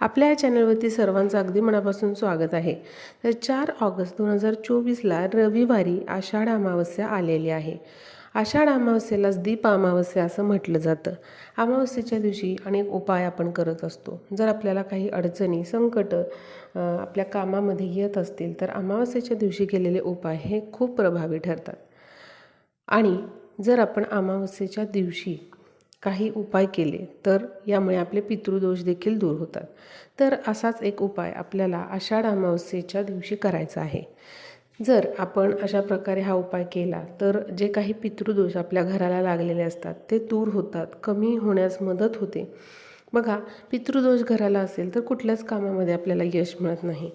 आपल्या या चॅनलवरती सर्वांचं अगदी मनापासून स्वागत आहे. तर चार ऑगस्ट दोन हजार चोवीसला रविवारी आषाढ अमावस्या आलेली आहे. आषाढ अमावस्येलाच दीप अमावस्या असं म्हटलं जातं. अमावस्येच्या दिवशी अनेक उपाय आपण करत असतो. जर आपल्याला काही अडचणी संकट आपल्या कामामध्ये येत असतील तर अमावस्येच्या दिवशी केलेले उपाय हे खूप प्रभावी ठरतात. आणि जर आपण अमावस्येच्या दिवशी काही उपाय केले तर यामुळे आपले पितृदोष देखील दूर होतात. तर असाच एक उपाय आपल्याला आषाढ अमावस्येच्या दिवशी करायचा आहे. जर आपण अशा प्रकारे हा उपाय केला तर जे काही पितृदोष आपल्या घराला लागलेले असतात ते दूर होतात कमी होण्यास मदत होते. बघा पितृदोष घराला असेल तर कुठल्याच कामामध्ये आपल्याला यश मिळत नाही.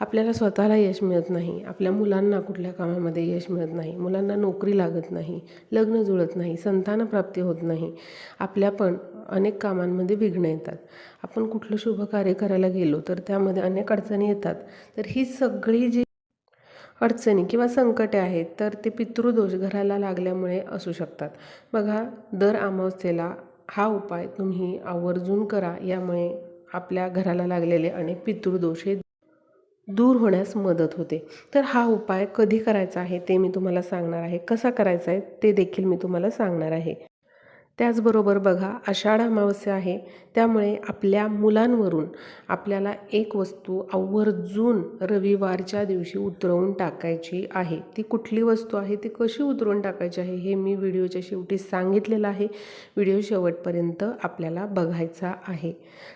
आपल्याला स्वतःला यश मिळत नाही. आपल्या मुलांना कुठल्या कामामध्ये यश मिळत नाही. मुलांना नोकरी लागत नाही. लग्न जुळत नाही. संतानप्राप्ती होत नाही. आपल्या पण अनेक कामांमध्ये विघ्न येतात. आपण कुठलं शुभ कार्य करायला गेलो तर त्यामध्ये अनेक अडचणी येतात. तर ही सगळी जी अडचणी किंवा संकटे आहेत तर ते पितृदोष घराला लागल्यामुळे असू शकतात. बघा दर अमावस्येला हा उपाय तुम्ही आवर्जून करा यामुळे आपल्या घराला लागलेले अनेक पितृदोष हे दूर होण्यास मदत होते. तर हा उपाय कधी करायचा आहे ते मी तुम्हाला सांगणार आहे. कसा करायचा आहे ते देखील मी तुम्हाला सांगणार आहे. त्याचबरोबर बघा आषाढ अमावस्या आहे. त्यामुळे आपल्या मुलांवरून आपल्याला एक वस्तू आवर्जून रविवारच्या दिवशी उतरवून टाकायची आहे. ती कुठली वस्तू आहे ती कशी उतरवून टाकायची आहे हे मी व्हिडिओच्या शेवटी सांगितलेलं आहे. व्हिडिओ शेवटपर्यंत आपल्याला बघायचा आहे.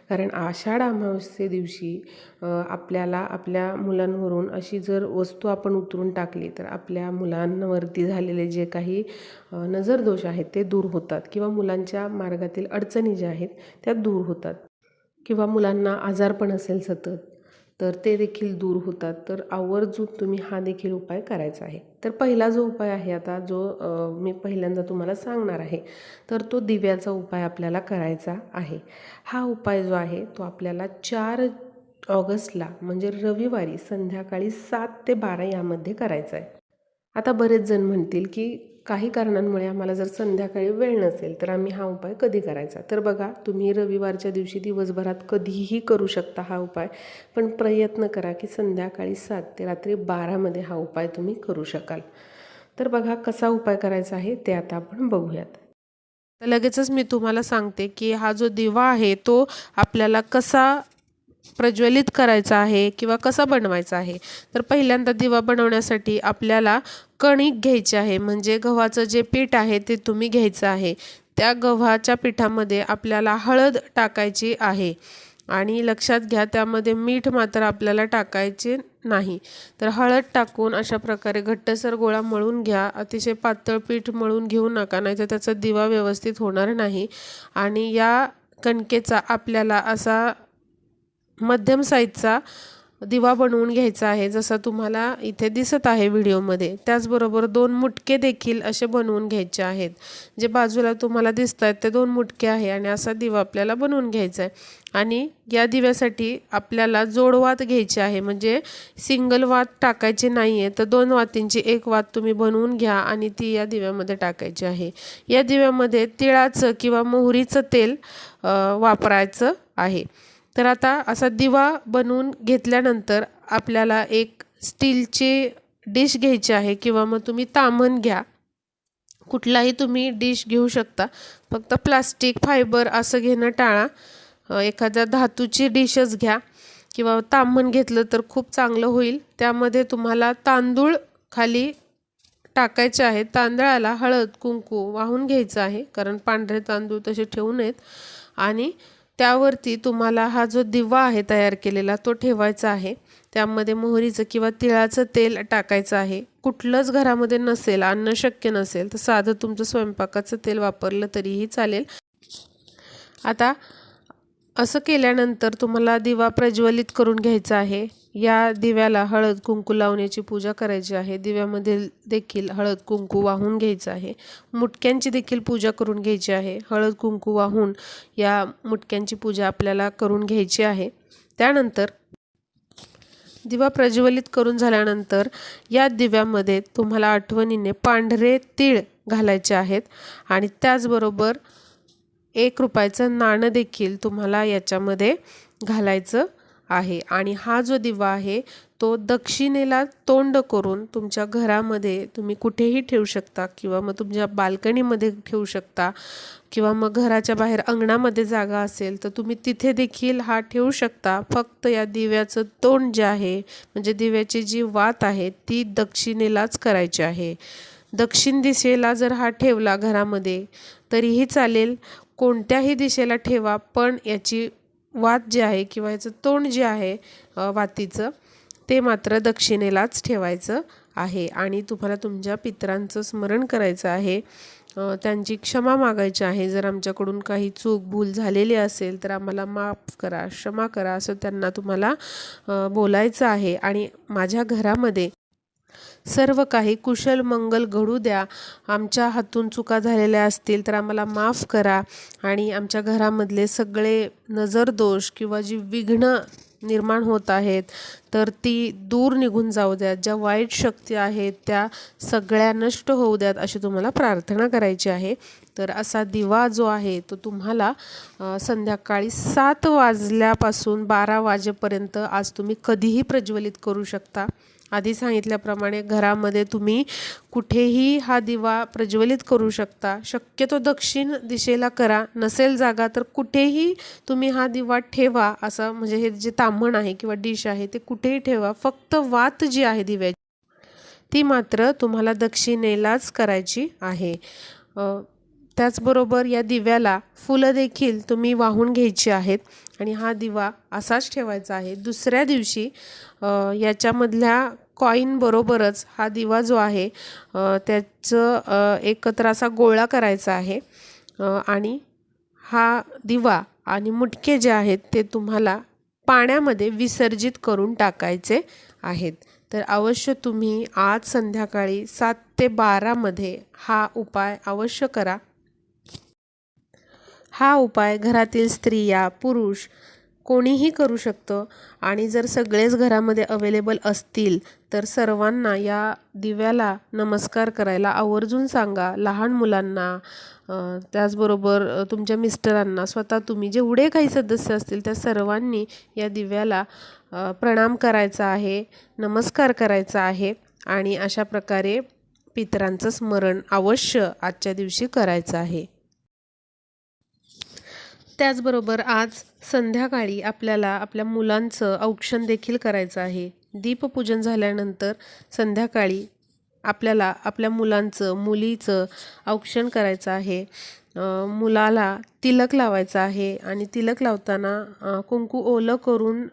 कारण आषाढ अमावस्ये दिवशी आपल्याला आपल्या मुलांवरून अशी जर वस्तू आपण उतरून टाकली तर आपल्या मुलांवरती झालेले जे काही नजरदोष आहेत ते दूर होतात. किंवा मुलांच्या मार्गातील अडचणी ज्या आहेत त्या दूर होतात. किंवा मुलांना आजारपण असेल सतत तर ते देखील दूर होतात. तर आवर्जून तुम्ही हा देखील उपाय करायचा आहे. तर पहिला जो उपाय आहे आता जो मी पहिल्यांदा तुम्हाला सांगणार आहे तर तो दिव्याचा उपाय आपल्याला करायचा आहे. हा उपाय जो आहे तो आपल्याला चार ऑगस्टला म्हणजे रविवारी संध्याकाळी सात ते बारा यामध्ये करायचा आहे. आता बरेच जण म्हणतील की काही कारणांमुळे आम्हाला जर संध्याकाळी वेळ नसेल तर आम्ही हा उपाय कधी करायचा? तर बघा तुम्ही रविवारच्या दिवशी दिवसभरात कधीही करू शकता हा उपाय पण प्रयत्न करा की संध्याकाळी सात ते रात्री बारामध्ये हा उपाय तुम्ही करू शकाल. तर बघा कसा उपाय करायचा आहे ते आता आपण बघूयात. तर लगेचच मी तुम्हाला सांगते की हा जो दिवा आहे तो आपल्याला कसा प्रज्वलित करायचा आहे किंवा कसा बनवायचा आहे? तर पहिल्यांदा दिवा बनवण्यासाठी आपल्याला कणिक घ्यायची आहे. म्हणजे गव्हाचं जे पीठ आहे ते तुम्ही घ्यायचं आहे. त्या गव्हाच्या पिठामध्ये आपल्याला हळद टाकायची आहे. आणि लक्षात घ्या त्यामध्ये मीठ मात्र आपल्याला टाकायचे नाही. तर हळद टाकून अशा प्रकारे घट्टसर गोळा मळून घ्या. अतिशय पातळ पीठ मळून घेऊ नका नाही तर त्याचा दिवा व्यवस्थित होणार नाही. आणि या कणकेचा आपल्याला असा मध्यम साईजचा दिवा बनवून घ्यायचा आहे जसा तुम्हाला इथे दिसत आहे व्हिडिओमध्ये. त्याचबरोबर दोन मुटके देखील असे बनवून घ्यायचे आहेत. जे बाजूला तुम्हाला दिसत आहेत ते दोन मुटके आहे आणि असा दिवा आपल्याला बनवून घ्यायचा आहे. आणि या दिव्यासाठी आपल्याला जोडवात घ्यायचे आहे म्हणजे सिंगल वात टाकायचे नाही आहे तर दोन वातींची एक वात तुम्ही बनवून घ्या आणि ती या दिव्यामध्ये टाकायची आहे. या दिव्यामध्ये तिळाचं किंवा मोहरीचं तेल वापरायचं आहे. तर आता असा दिवा बनवून घेतल्यानंतर आपल्याला एक स्टीलची डिश घ्यायची आहे किंवा मग तुम्ही तामण घ्या. कुठलाही तुम्ही डिश घेऊ शकता. फक्त प्लास्टिक फायबर असं घेणं टाळा. एखाद्या धातूची डिशच घ्या. किंवा तांबण घेतलं तर खूप चांगलं होईल. त्यामध्ये तुम्हाला तांदूळ खाली टाकायचे आहे. तांदळाला हळद कुंकू वाहून घ्यायचं आहे. कारण पांढरे तांदूळ तसे ठेवू नयेत. आणि त्यावरती तुम्हाला हा जो दिवा आहे तयार केलेला तो ठेवायचा आहे. त्यामध्ये मोहरीचं किंवा तिळाचं तेल टाकायचं आहे. कुठलंच घरामध्ये नसेल अन्न शक्य नसेल तर साधं तुमचं स्वयंपाकाचं तेल वापरलं तरीही चालेल. आता असं केल्यानंतर तुम्हाला दिवा प्रज्वलित करून घ्यायचा आहे. या दिव्याला हळद कुंकू लावण्याची पूजा करायची आहे. दिव्यामध्ये देखील हळद कुंकू वाहून घ्यायचं आहे. मुटक्यांची देखील पूजा करून घ्यायची आहे. हळद कुंकू वाहून या मुटक्यांची पूजा आपल्याला करून घ्यायची आहे. त्यानंतर दिवा प्रज्वलित करून झाल्यानंतर या दिव्यामध्ये तुम्हाला आठवणीने पांढरे तीळ घालायचे आहेत. आणि त्याचबरोबर एक रुपयाचं नाणं देखील तुम्हाला याच्यामध्ये घालायचं आहे. आणि हा जो दिवा आहे तो दक्षिणेला तोंड करून तुमच्या घरामध्ये तुम्ही कुठेही ठेवू शकता किंवा मग तुमच्या बाल्कनीमध्ये ठेवू शकता किंवा मग घराच्या बाहेर अंगणामध्ये जागा असेल तर तुम्ही तिथे देखील हा ठेवू शकता. फक्त या दिव्याचं तोंड जे आहे म्हणजे दिव्याची जी वात आहे ती दक्षिणेलाच करायची आहे. दक्षिण दिशेला जर हा ठेवला घरामध्ये तरीही चालेल. कोणत्याही दिशेला ठेवा पण याची वात जी आहे किंवा याचं तोंड जे आहे वातीचं ते मात्र दक्षिणेलाच ठेवायचं आहे. आणि तुम्हाला तुमच्या पितरांचं स्मरण करायचं आहे. त्यांची क्षमा मागायची आहे. जर आमच्याकडून काही चूक भूल झालेली असेल तर आम्हाला माफ करा क्षमा करा असं त्यांना तुम्हाला बोलायचं आहे. आणि माझ्या घरामध्ये सर्व काही कुशल मंगल घडू द्या. आमच्या हातून चुका झालेल्या असतील तर आम्हाला माफ करा आणि आमच्या घरामधले सगळे नजरदोष किंवा जी विघ्न निर्माण होत आहेत तर ती दूर निघून जाऊ द्यात. ज्या वाईट शक्ती आहेत त्या सगळ्या नष्ट होऊ द्यात अशी तुम्हाला प्रार्थना करायची आहे. तर असा दिवा जो आहे तो तुम्हाला संध्याकाळी सात वाजल्यापासून बारा वाजेपर्यंत आज तुम्ही कधीही प्रज्वलित करू शकता. आधी सांगितल्याप्रमाणे घरामध्ये तुम्ही कुठेही हा दिवा प्रज्वलित करू शकता. शक्यतो दक्षिण दिशेला करा. नसेल जागा तर कुठेही तुम्ही हा दिवा ठेवा असं म्हणजे हे जे तांबण आहे किंवा डिश आहे ते कुठेही ठेवा. फक्त वात जी आहे दिव्याची ती मात्र तुम्हाला दक्षिणेलाच करायची आहे. त्याचबरोबर या दिव्याला फुलं देखील तुम्ही वाहून घ्यायची आहेत आणि हा दिवा असाच ठेवायचा आहे. दुसऱ्या दिवशी याच्यामधल्या कॉईनबरोबरच हा दिवा जो आहे त्याचं एकत्र असा गोळा करायचा आहे. आणि हा दिवा आणि मुटके जे आहेत ते तुम्हाला पाण्यामध्ये विसर्जित करून टाकायचे आहेत. तर अवश्य तुम्ही आज संध्याकाळी सात ते बारामध्ये हा उपाय अवश्य करा. हा उपाय घरातील स्त्रिया पुरुष कोणीही करू शकतं. आणि जर सगळेच घरामध्ये अवेलेबल असतील तर सर्वांना या दिव्याला नमस्कार करायला आवर्जून सांगा. लहान मुलांना त्याचबरोबर तुमच्या मिस्टरांना स्वतः तुम्ही जेवढे काही सदस्य असतील त्या सर्वांनी या दिव्याला प्रणाम करायचा आहे नमस्कार करायचा आहे. आणि अशा प्रकारे पितरांचं स्मरण अवश्य आजच्या दिवशी करायचं आहे. त्याचबरोबर आज संध्याकाळी आपल्याला आपल्या मुलांचं औक्षण देखील करायचं आहे. दीपपूजन झाल्यानंतर संध्याकाळी आपल्याला आपल्या मुलांचं मुलीचं औक्षण करायचं आहे. मुलाला तिलक लावायचं आहे आणि तिलक लावताना कुंकू ओलं करून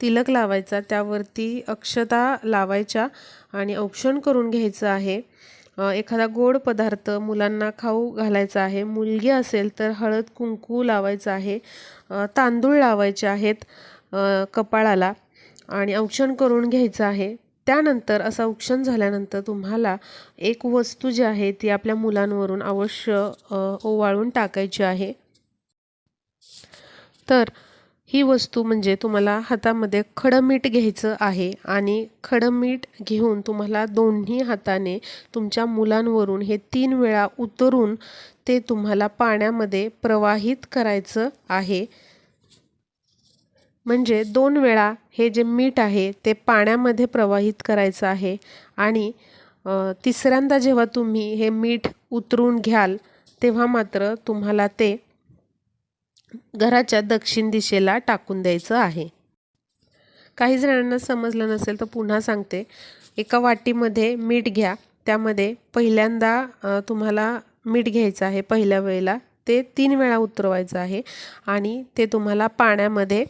तिलक लावायचा त्यावरती अक्षता लावायच्या आणि औक्षण करून घ्यायचं आहे. एखादा गोड पदार्थ मुलांना खाऊ घालायचा आहे मुलगी असेल तर हळद कुंकू लावायचं आहे तांदूळ लावायचे आहेत कपाळाला आणि औक्षण करून घ्यायचं आहे. त्यानंतर असं औक्षण झाल्यानंतर तुम्हाला एक वस्तू जी आहे ती आपल्या मुलांवरून अवश्य ओवाळून टाकायची आहे. तर ही वस्तू म्हणजे तुम्हाला हातामध्ये खडं मीठ घ्यायचं आहे आणि खडं मीठ घेऊन तुम्हाला दोन्ही हाताने तुमच्या मुलांवरून हे तीन वेळा उतरून ते तुम्हाला पाण्यामध्ये प्रवाहित करायचं आहे. म्हणजे दोन वेळा हे जे मीठ आहे ते पाण्यामध्ये प्रवाहित करायचं आहे आणि तिसऱ्यांदा जेव्हा तुम्ही हे मीठ उतरून घ्याल तेव्हा मात्र तुम्हाला ते घराच्या दक्षिण दिशेला टाकून द्यायचं आहे. काही जणांना समजलं नसेल तर पुन्हा सांगते. एका वाटीमध्ये मीठ घ्या. त्यामध्ये पहिल्यांदा तुम्हाला मीठ घ्यायचं आहे पहिल्या वेळेला. ते तीन वेळा उतरवायचं आहे आणि ते तुम्हाला पाण्यामध्ये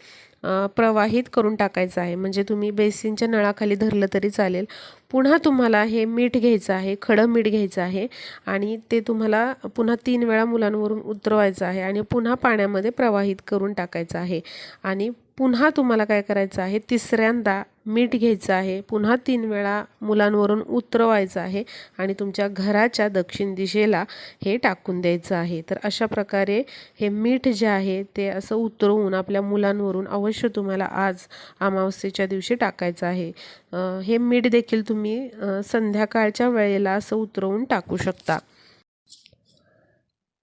प्रवाहित करून टाकायचं आहे. म्हणजे तुम्ही बेसिनच्या नळाखाली धरलं तरी चालेल. पुन्हा तुम्हाला हे मीठ घ्यायचं आहे खडं मीठ घ्यायचं आहे आणि ते तुम्हाला पुन्हा तीन वेळा मुलांवरून उतरवायचं आहे आणि पुन्हा पाण्यामध्ये प्रवाहित करून टाकायचं आहे. आणि पुन्हा तुम्हाला काय करायचं आहे? तिसऱ्यांदा मीठ घ्यायचं आहे. पुन्हा तीन वेळा मुलांवरून उतरवायचं आहे आणि तुमच्या घराच्या दक्षिण दिशेला हे टाकून द्यायचं आहे. तर अशा प्रकारे हे मीठ जे आहे ते असं उतरवून आपल्या मुलांवरून अवश्य तुम्हाला आज अमावस्येच्या दिवशी टाकायचं आहे. हे मीठ देखील तुम्ही संध्याकाळच्या वेळेला असं उतरवून टाकू शकता.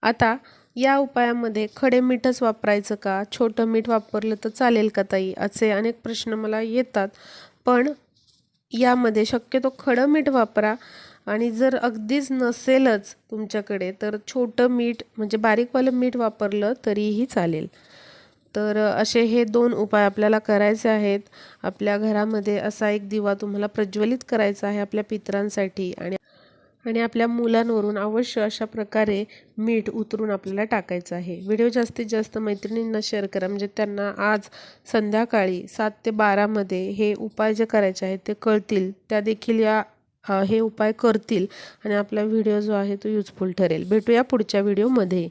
आता या उपायामध्ये खडे मीठच वापरायचं का? छोटं मीठ वापरलं तर चालेल का ताई? असे अनेक प्रश्न मला येतात. पण यामध्ये शक्यतो खडं मीठ वापरा. आणि जर अगदीच नसेलच तुमच्याकडे तर छोटं मीठ म्हणजे बारीकवालं मीठ वापरलं तरीही चालेल. तर असे हे दोन उपाय आपल्याला करायचे आहेत. आपल्या घरामध्ये असा एक दिवा तुम्हाला प्रज्वलित करायचा आहे आपल्या पितरांसाठी आणि आणि आपल्या मुलांवरून अवश्य अशा प्रकारे मीठ उतरून आपल्याला टाकायचं आहे. व्हिडिओ जास्तीत जास्त मैत्रिणींना शेअर करा. म्हणजे त्यांना आज संध्याकाळी सात ते बारामध्ये हे उपाय जे करायचे आहेत ते कळतील. त्या देखील या हे उपाय करतील आणि आपला व्हिडिओ जो आहे तो युजफुल ठरेल. भेटूया पुढच्या व्हिडिओमध्ये